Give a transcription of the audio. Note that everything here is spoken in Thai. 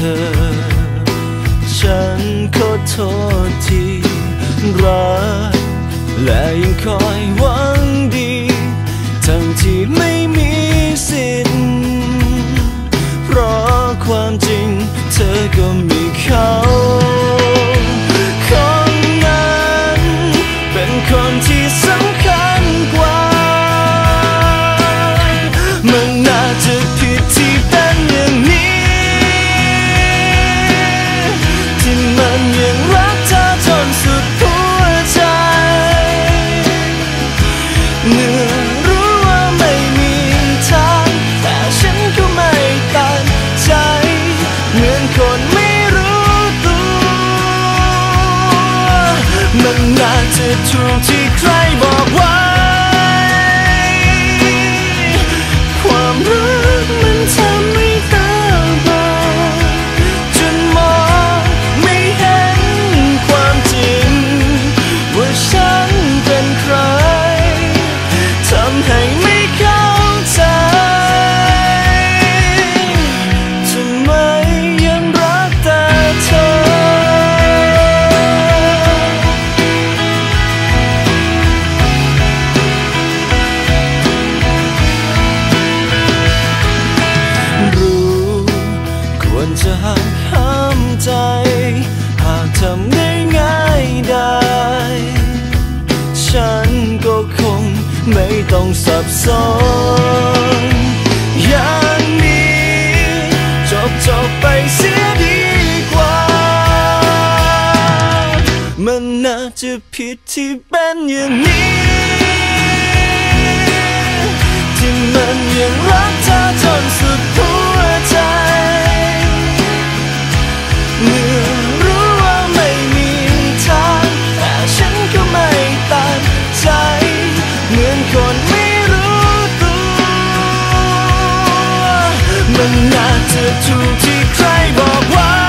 ธอฉันขอโทษที่รักและยังคอยหวังดี ทั้งที่ไม่มีสิทธิ์ เพราะความจริงเธอก็มี นนั้นจะถูกที่ใครบอกว่า จะหักห้ามใจ หากทำได้ง่ายได้ ฉันก็คงไม่ต้องสับสนอย่างนี้จบจบไปเสียดีกว่า มันน่าจะผิดที่เป็นอย่างนี้ ที่มันยังรักเธอ มันอาจจะถูกที่ใครบอกว่า